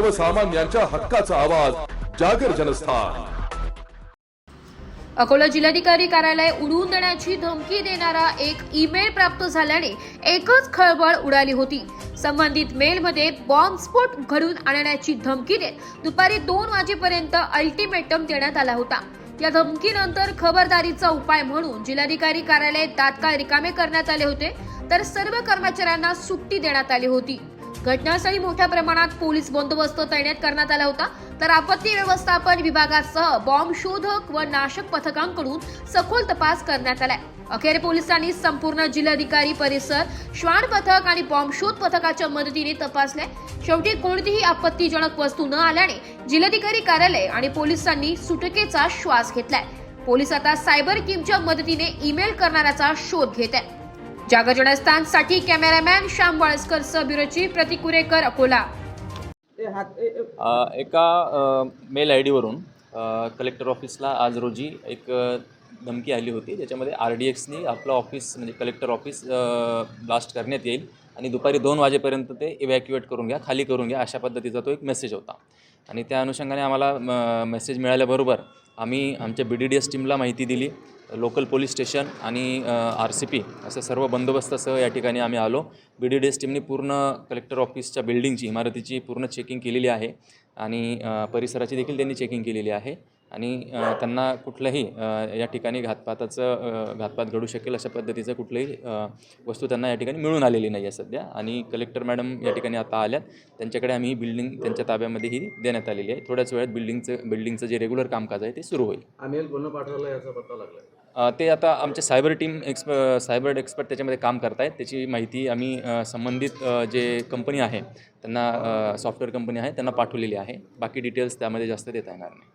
सर्वसामान्यांच्या हक्काचा आवाज जागर जनस्थान. अकोला जिल्हाधिकारी कार्यालय उडवून देण्याची धमकी देणारा एक ईमेल प्राप्त झाल्याने एकच खळबळ उडाली होती. संबंधित मेलमध्ये बॉम्बस्फोट घडून आणण्याची धमकी देत दुपारी दोन वाजेपर्यंत अल्टिमेटम देण्यात आला होता. या धमकीनंतर खबरदारीचा उपाय म्हणून जिल्हाधिकारी कार्यालय तात्काळ रिकामे करण्यात आले होते तर सर्व कर्मचाऱ्यांना सुट्टी देण्यात आली होती. घटनास्थळी मोठ्या प्रमाणात पोलीस बंदोबस्त तैनात करण्यात आला होता. तर आपत्ती व्यवस्थापन विभागासह बॉम्ब शोधक व नाशक पथकांकडून सखोल तपास करण्यात आलाय. अखेर पोलिसांनी संपूर्ण जिल्हाधिकारी परिसर श्वान पथक आणि बॉम्ब शोध पथकाच्या मदतीने तपासले शेवटी कोणतीही आपत्तीजनक वस्तू न आल्याने जिल्हाधिकारी कार्यालय आणि पोलिसांनी सुटकेचा श्वास घेतलाय. पोलीस आता सायबर किमच्या मदतीने ईमेल करणाऱ्याचा शोध घेत आहे जागर जनस्थानसाठी कॅमेरामॅन श्याम वाळस्करसह ब्युरो चीफ प्रतीक कुरेकर अकोला एका मेल आय डीवरून कलेक्टर ऑफिसला आज रोजी एक धमकी आली होती ज्याच्यामध्ये आर डी एक्सनी आपलं ऑफिस म्हणजे कलेक्टर ऑफिस ब्लास्ट करण्यात येईल. आणि दुपारी दोन वाजेपर्यंत ते इव्हॅक्युएट करून घ्या खाली करून घ्या अशा पद्धतीचा तो एक मेसेज होता. आणि त्या अनुषंगाने आम्हाला म, मेसेज मिळाल्याबरोबर आम्ही आमच्या बी डी डी एस टीमला माहिती दिली. लोकल पोलीस स्टेशन आणि आर सी पी असं सर्व बंदोबस्तासह या ठिकाणी आम्ही आलो. बी डी डी एस टीमने पूर्ण कलेक्टर ऑफिसच्या बिल्डिंगची इमारतीची पूर्ण चेकिंग केलेली आहे. आणि परिसराची देखील त्यांनी चेकिंग केलेली आहे. आणि त्यांना कुठलंही या ठिकाणी घातपाताचं घातपात घडू शकेल अशा पद्धतीचं कुठलंही वस्तू त्यांना या ठिकाणी मिळून आलेली नाही आहे सध्या. आणि कलेक्टर मॅडम या ठिकाणी आता आल्यात. त्यांच्याकडे आम्ही ही बिल्डिंग त्यांच्या ताब्यामध्ये ही देण्यात आलेली आहे. थोड्याच वेळात बिल्डिंगचं बिल्डिंगचं जे रेग्युलर कामकाज आहे ते सुरू होईल. आम्ही गुन्हा पाठवला याचा पत्ता लागला ते आता आमचे सायबर टीम एक्सप सायबर एक्सपर्ट त्याच्यामध्ये काम करतायत. त्याची माहिती आम्ही संबंधित जे कंपनी आहे त्यांना सॉफ्टवेअर कंपनी आहे त्यांना पाठवलेली आहे. बाकी डिटेल्स त्यामध्ये जास्त देता येणार नाही.